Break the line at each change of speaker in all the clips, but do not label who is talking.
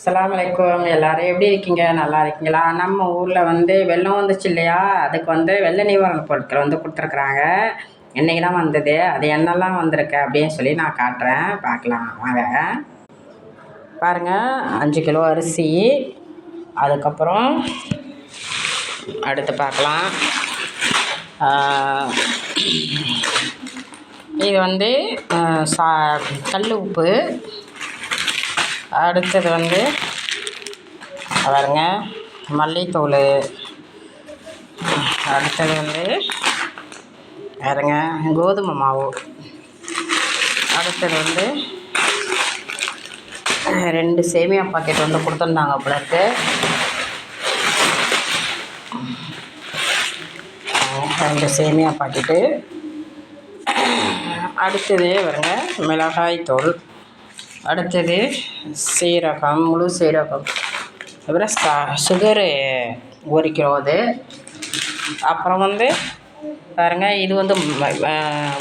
அஸ்லாம் வலைக்கம் எல்லாரும் எப்படி இருக்கீங்க நல்லா இருக்கீங்களா நம்ம ஊரில் வந்து வெள்ளம் வந்துச்சு இல்லையா அதுக்கு வந்து வெள்ள நிவாரண பொருட்கள் வந்து கொடுத்துருக்குறாங்க என்றைக்கு தான் வந்தது அது என்னெல்லாம் வந்திருக்கு அப்படின்னு சொல்லி நான் காட்டுறேன் பார்க்கலாம் வாங்க பாருங்கள் அஞ்சு கிலோ அரிசி அதுக்கப்புறம் அடுத்து பார்க்கலாம் இது வந்து சா கல் உப்பு அடுத்தது வந்து பாருங்க மல்லித்தூள் அடுத்தது வந்து பாருங்க கோதுமை மாவு அடுத்தது வந்து ரெண்டு சேமியா பாக்கெட் வந்து கொடுத்துருந்தாங்க போல ரெண்டு சேமியா பாக்கெட்டு அடுத்தது வருங்க மிளகாய் தூள் அடுத்தது சீரகம் முழு சீரகம் அப்புறம் சா சுகரு ஒரு கிலோ அது அப்புறம் வந்து பாருங்கள் இது வந்து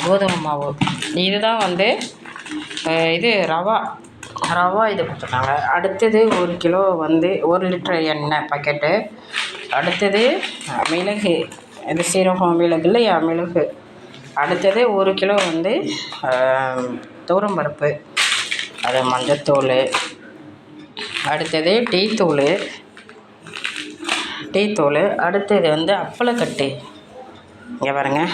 கோதுமை மாவு இதுதான் வந்து இது ரவா ரவா இது கொடுத்துருக்காங்க அடுத்தது ஒரு கிலோ வந்து ஒரு லிட்டர் எண்ணெய் பாக்கெட்டு அடுத்தது மிளகு இது சீரகம் மிளகு இல்லையா மிளகு அடுத்தது ஒரு கிலோ வந்து துவரம் பருப்பு அது மஞ்சத்தூள் அடுத்தது டீ தூள் டீ தூள் அடுத்தது வந்து அப்பளக்கட்டு இங்கே பாருங்கள்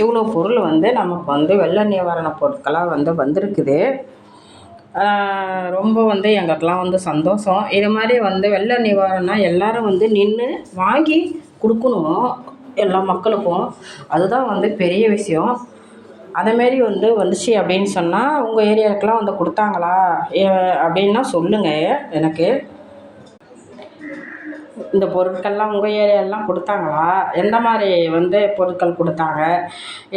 இவ்வளோ பொருள் வந்து நமக்கு வந்து வெள்ள நிவாரண பொருட்களாக வந்து வந்திருக்குது ரொம்ப வந்து எங்களுக்கெல்லாம் வந்து சந்தோஷம் இது மாதிரி வந்து வெள்ள நிவாரணம் எல்லோரும் வந்து நின்று வாங்கி கொடுக்கணும் எல்லா மக்களுக்கும் அதுதான் வந்து பெரிய விஷயம் அதேமாரி வந்து வந்துச்சு அப்படின்னு சொன்னால் உங்கள் ஏரியாவுக்கெலாம் வந்து கொடுத்தாங்களா அப்படின்னா சொல்லுங்கள் எனக்கு இந்த பொருட்கள்லாம் உங்கள் ஏரியாலெலாம் கொடுத்தாங்களா எந்த மாதிரி வந்து பொருட்கள் கொடுத்தாங்க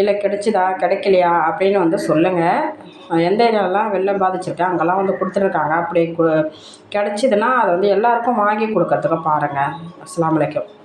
இல்லை கிடைச்சிதா கிடைக்கலையா அப்படின்னு வந்து சொல்லுங்கள் எந்த ஏரியாலெலாம் வெள்ளம் பாதிச்சிருக்கேன் அங்கெல்லாம் வந்து கொடுத்துருக்காங்க அப்படி கு கிடச்சிதுன்னா அதை வந்து எல்லாேருக்கும் வாங்கி கொடுக்கறதுக்கு பாருங்கள் அஸ்லாம் வலைக்கம்